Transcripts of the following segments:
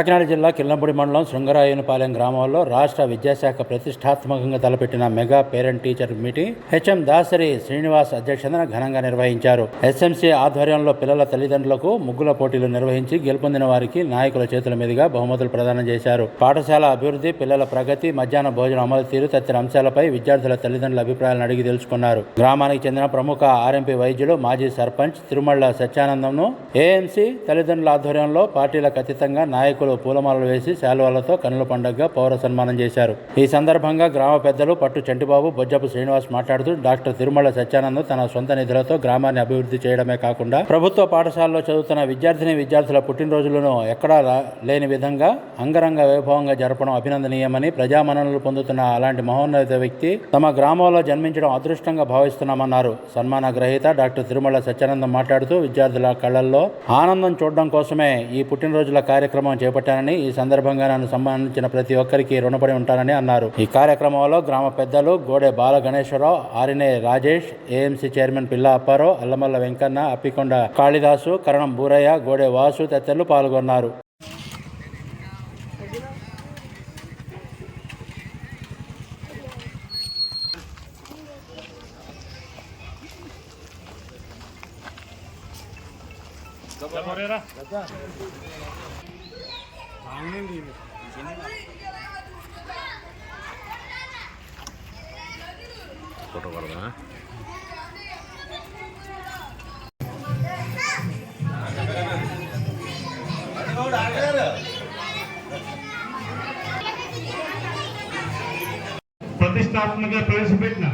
కాకినాడ జిల్లా కిల్లంపూడి మండలం శృంగరాయనపాలెం గ్రామంలో రాష్ట్ర విద్యాశాఖ ప్రతిష్టాత్మకంగా తలపెట్టిన mega parent teacher meeting HM Dasari Srinivas అధ్యక్షతన ఘనంగా నిర్వహించారు. ఎస్ఎంసీ ఆధ్వర్యంలో పిల్లల తల్లిదండ్రులకు ముగ్గుల పోటీలు నిర్వహించి గెలుపొందిన వారికి నాయకుల చేతుల మీదుగా బహుమతులు ప్రదానం చేశారు. పాఠశాల అభివృద్ధి పిల్లల ప్రగతి మధ్యాహ్న భోజన అమలు తీరు తదితర అంశాలపై విద్యార్థుల తల్లిదండ్రుల అభిప్రాయాలను అడిగి తెలుసుకున్నారు. గ్రామానికి చెందిన ప్రముఖ ఆర్ఎంపీ వైద్యులు మాజీ సర్పంచ్ తిరుమల సత్యానందంను ఏఎంసీ తల్లిదండ్రుల ఆధ్వర్యంలో పార్టీలకు అతీతంగా నాయకులు పూలమాలలు వేసి శాలువాలతో కన్నుల పండుగగా పౌర సన్మానం చేశారు. ఈ సందర్భంగా గ్రామ పెద్దలు పట్టు చంటిబాబు బొజ్జపు శ్రీనివాస్ మాట్లాడుతూ డాక్టర్ తిరుమల సత్యానంద్ తన సొంత నిధులతో గ్రామాన్ని అభివృద్ధి చేయడమే కాకుండా ప్రభుత్వ పాఠశాలలో చదువుతున్న విద్యార్థిని విద్యార్థుల పుట్టినరోజులను ఎక్కడా లేని విధంగా అంగరంగ వైభవంగా జరపడం అభినందనీయమని ప్రజామన్ననలు పొందుతున్న అలాంటి మహోన్నత వ్యక్తి తమ గ్రామంలో జన్మించడం అదృష్టంగా భావిస్తున్నామన్నారు. సన్మాన గ్రహీత డాక్టర్ తిరుమల సత్యానందం మాట్లాడుతూ విద్యార్థుల కళల్లో ఆనందం చూడడం కోసమే ఈ పుట్టినరోజుల కార్యక్రమం చేపట్టానని ఈ సందర్భంగా నన్ను సంబంధించిన ప్రతి ఒక్కరికి రుణపడి ఉంటానని అన్నారు. ఈ కార్యక్రమంలో గ్రామ పెద్దలు గోడె బాల గణేశ్వరరావు ఆరినే రాజేష్ ఏఎంసీ చైర్మన్ పిల్ల అప్పారావు అల్లమల్ల వెంకన్న అప్పికొండ కాళిదాసు కరణం బూరయ్య గోడె వాసు తదితరులు పాల్గొన్నారు. ప్రతిష్టాత్మకంగా ప్రవేశపెట్టిన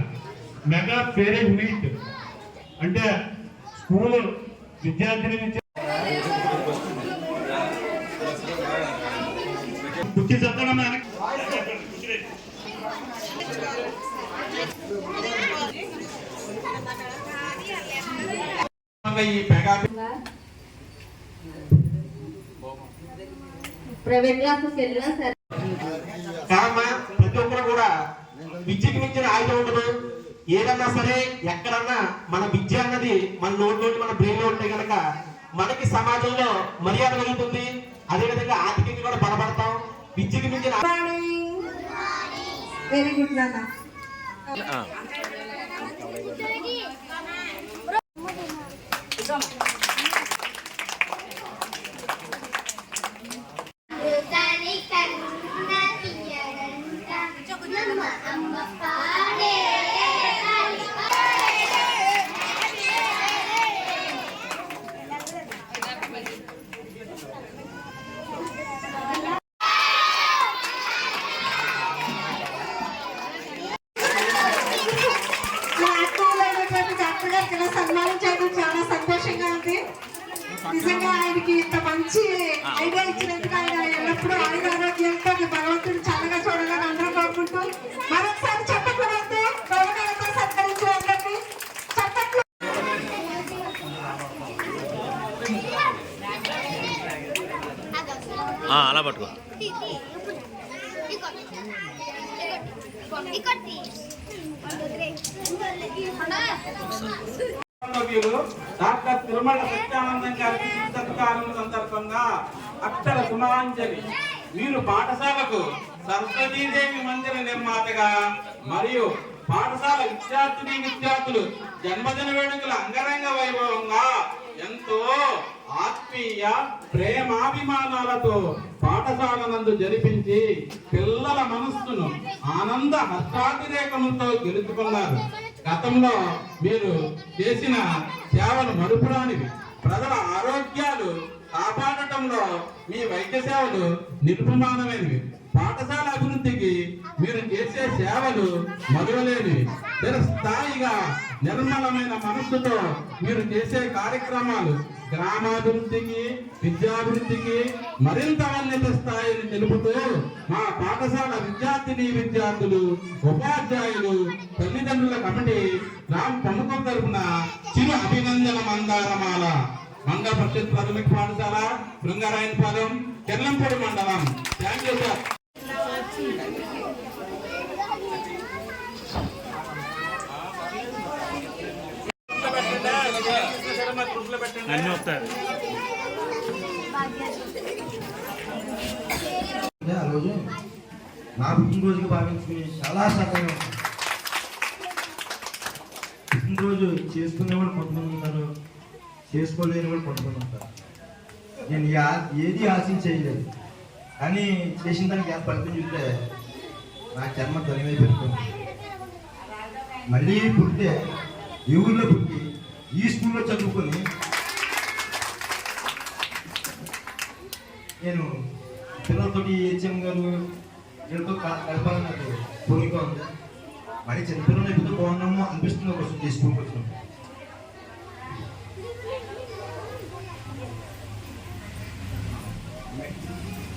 మెగా పేరెంట్ మీట్ అంటే స్కూల్ విద్యార్థిని ప్రైవేట్ క్లాసెస్ వెళ్ళినా సరే. కామ ప్రతి ఒక్కరు కూడా విద్యకి మించిన ఆయుధం ఉండదు. ఏదన్నా సరే ఎక్కడన్నా మన విద్య అన్నది మన నోట్లోని మన బ్రెయిన్లో ఉంటే కనుక మనకి సమాజంలో మర్యాద కలుగుతుంది అదేవిధంగా ఆర్థికంగా కూడా బలపడతాం. విద్యకి మించిన వెరీ గుడ్ నాన్న ఎల్లప్పుడూ ఆయుర ఆరోగ్యంతో మీ భగవంతుడు చల్లగా చూడాలని అందరూ కోరుకుంటూ మరొకసారి గౌరవంతో సత్కరించు అలా పట్టుకో. డాక్టర్ తిరుమల సత్యానందం గారికి సత్కారం సందర్భంగా అక్షర సుమాంజలి వీరు పాఠశాలకు సరస్వతీదేవి మందిర నిర్మాతగా మరియు పాఠశాల విద్యార్థిని విద్యార్థులు జన్మదిన వేడుకల అంగరంగ వైభవంగా ఎంతో ఆత్మీయ ప్రేమాభిమానాలతో పాఠశాల నందు జరిపించి పిల్లల మనస్సును ఆనంద హర్షాతిరేకములతో గెలుచుకున్నారు. గతంలో మీరు చేసిన సేవలు మరుపురానివి. ప్రజల ఆరోగ్యాలు కాపాడటంలో మీ వైద్య సేవలు నిరుపమానమైనవి పాఠశాల అభివృద్ధికి మీరు చేసే సేవలు మరువలేనివి స్థాయిగా నిర్మలమైన మనస్సుతో మీరు చేసే కార్యక్రమాలు గ్రామాభివృద్ధికి విద్యాభివృద్ధికి మరింత ఉన్నత స్థాయిని తెలుపుతూ మా పాఠశాల విద్యార్థిని విద్యార్థులు ఉపాధ్యాయులు తల్లిదండ్రుల కమిటీ రామ్ ప్రముఖం తరఫున చిరు అభినందన మందారమాల. మంగళ పరిషత్ ప్రాథమిక పాఠశాల శృంగారాయనపాలెం కెర్లంపూడి మండలం. థ్యాంక్ యూ సార్ అన్నీ వస్తాయి అంటే ఆ రోజు నా పుట్టినరోజుగా భావించుకుని చాలా సహాయం పుట్టినరోజు వాళ్ళు కొంతమంది ఉంటారు చేసుకోలేని వాళ్ళు కొంతమంది ఉంటారు. నేను ఏది ఆశించేయలేదు కానీ చేసిన దానికి ఎంత ఫలితం చూస్తే నా జన్మ ధన్యమైపోతుంది మళ్ళీ పుట్టితే ఈ ఊళ్ళో పుట్టి ఈ స్కూల్లో చదువుకొని నేను పిల్లలతోటి హెచ్ఎం గారు వీళ్ళతో క- కలపాలని నాకు మరి చిన్నపిల్లలు ఎందుకు బాగున్నామో అనిపిస్తుంది ఒక ఈ స్కూల్కి వచ్చినప్పుడు.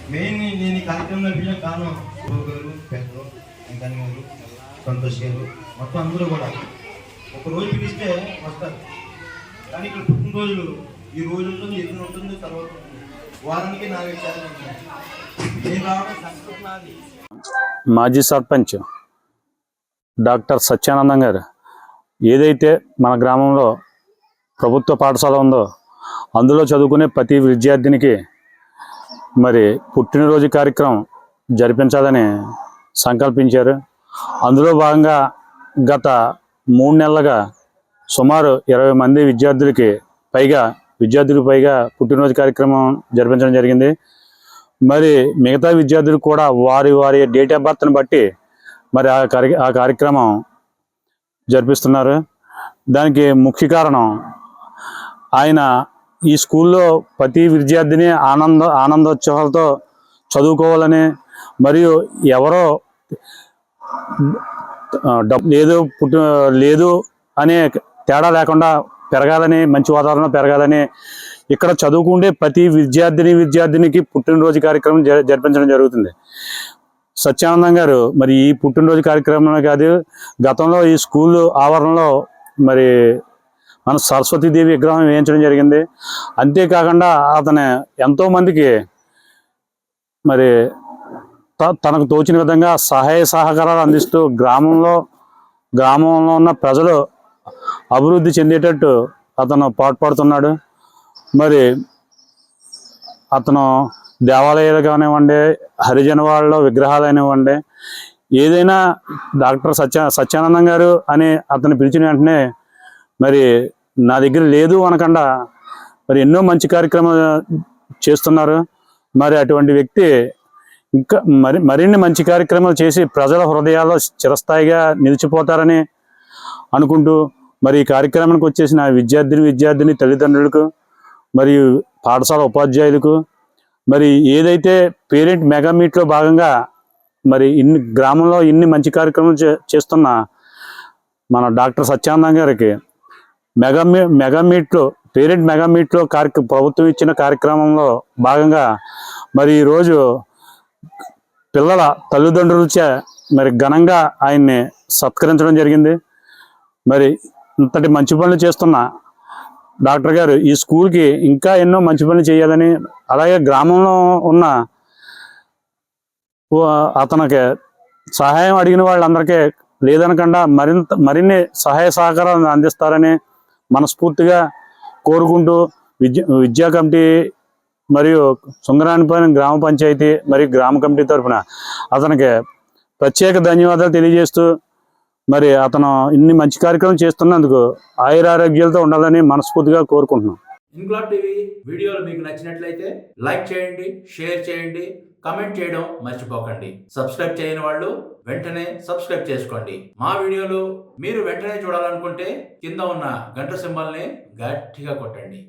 మెయిన్ నేను ఈ కార్యక్రమం నడిపించిన కారణం గారు పెద్దలు వెంకన్న గారు సంతోష్ గారు మొత్తం అందరూ కూడా. ఒక రోజు పిలిస్తే వస్తారు. కానీ ఇక్కడ పుట్టినరోజులు ఈ రోజు ఉంటుంది ఎన్ని ఉంటుంది తర్వాత వారానికి నాలుగు శాతం ఉంటుంది. నేను రావడం సంస్కృతి నాది మాజీ సర్పంచ్ డాక్టర్ సత్యానందం గారు ఏదైతే మన గ్రామంలో ప్రభుత్వ పాఠశాల ఉందో అందులో చదువుకునే ప్రతి విద్యార్థినికి మరి పుట్టినరోజు కార్యక్రమం జరిపించాలని సంకల్పించారు. అందులో భాగంగా గత మూడు నెలలుగా సుమారు ఇరవై మంది విద్యార్థులకి పైగా విద్యార్థులకు పైగా పుట్టినరోజు కార్యక్రమం జరిపించడం జరిగింది. మరి మిగతా విద్యార్థులు కూడా వారి వారి డేట్ ఆఫ్ బర్త్ని బట్టి మరి ఆ కార్య ఆ కార్యక్రమం జరిపిస్తున్నారు. దానికి ముఖ్య కారణం ఆయన ఈ స్కూల్లో ప్రతి విద్యార్థిని ఆనంద ఆనందోత్సవాలతో చదువుకోవాలని మరియు ఎవరో డబ్బు లేదు పుట్టు లేదు అనే తేడా లేకుండా పెరగాలని మంచి వాతావరణం పెరగాలని ఇక్కడ చదువుకుంటే ప్రతి విద్యార్థిని విద్యార్థినికి పుట్టినరోజు కార్యక్రమం జ- జరిపించడం జరుగుతుంది. సత్యానందం గారు మరి ఈ పుట్టినరోజు కార్యక్రమం కాదు గతంలో ఈ స్కూల్ ఆవరణలో మరి మన సరస్వతీదేవి విగ్రహం వేయించడం జరిగింది. అంతేకాకుండా అతను ఎంతోమందికి మరి త- తనకు తోచిన విధంగా సహాయ సహకారాలు అందిస్తూ గ్రామంలో గ్రామంలో ఉన్న ప్రజలు అభివృద్ధి చెందేటట్టు అతను పాటుపడుతున్నాడు. మరి అతను దేవాలయాలు కానివ్వండి హరిజన వాళ్ళ విగ్రహాలు అనివ్వండి ఏదైనా డాక్టర్ సత్య సత్యానందం గారు అని అతను పిలిచిన వెంటనే మరి నా దగ్గర లేదు అనకుండా మరి ఎన్నో మంచి కార్యక్రమాలు చేస్తున్నారు. మరి అటువంటి వ్యక్తి ఇంకా మరి మరిన్ని మంచి కార్యక్రమాలు చేసి ప్రజల హృదయాల్లో చిరస్థాయిగా నిలిచిపోతారని అనుకుంటూ మరి ఈ కార్యక్రమానికి వచ్చేసిన విద్యార్థిని విద్యార్థిని తల్లిదండ్రులకు మరియు పాఠశాల ఉపాధ్యాయులకు మరి ఏదైతే పేరెంట్ మెగా మీట్లో భాగంగా మరి ఇన్ని గ్రామంలో ఇన్ని మంచి కార్యక్రమాలు చేస్తున్న మన డాక్టర్ సత్యానందం గారికి మెగా మీ మెగా మీట్లో పేరెంట్ మెగా మీట్లో కార్య ప్రభుత్వం ఇచ్చిన కార్యక్రమంలో భాగంగా మరి ఈరోజు పిల్లల తల్లిదండ్రులచే మరి ఘనంగా ఆయన్ని సత్కరించడం జరిగింది. మరి ఇంతటి మంచి పనులు చేస్తున్న డాక్టర్ గారు ఈ స్కూల్కి ఇంకా ఎన్నో మంచి పనులు చేయాలని అలాగే గ్రామంలో ఉన్న అతనికి సహాయం అడిగిన వాళ్ళందరికీ లేదనకుండా మరింత మరిన్ని సహాయ సహకారాలను అందిస్తారని మనస్ఫూర్తిగా కోరుకుంటూ విద్య విద్యా కమిటీ మరియు సుంగరానిపాలెం గ్రామ పంచాయతీ మరియు గ్రామ కమిటీ తరఫున అతనికి ప్రత్యేక ధన్యవాదాలు తెలియజేస్తూ మరి అతను ఇన్ని మంచి కార్యక్రమం చేస్తున్నందుకు ఆయురారోగ్యాలతో ఉండాలని మనస్ఫూర్తిగా కోరుకుంటున్నాం. ఇంక్లాబ్ టీవీ వీడియోలు మీకు నచ్చినట్లయితే లైక్ చేయండి షేర్ చేయండి కమెంట్ చేయడం మర్చిపోకండి. సబ్స్క్రైబ్ చేయని వాళ్ళు వెంటనే సబ్స్క్రైబ్ చేసుకోండి. మా వీడియోలు మీరు వెంటనే చూడాలనుకుంటే కింద ఉన్న గంట సింబల్ని గట్టిగా కొట్టండి.